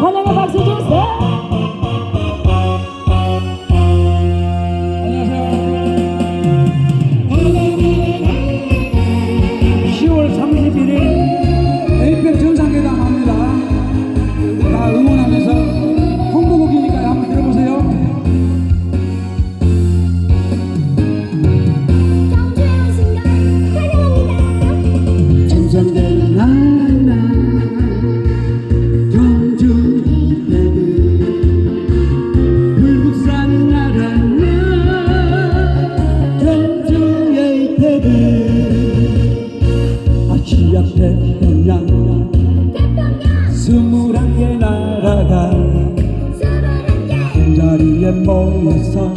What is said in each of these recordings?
Hadi bakalım sizce. 세대 아시아 태평양 스물한 개 나라가 한 자리에 모여서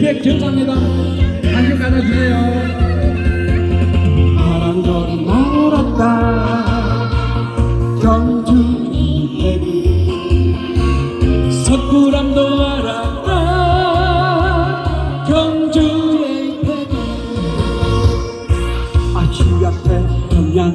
100 정상회담 관심 가져주세요. 바람결이 날았다. 경주의 해리 아침 앞에 평양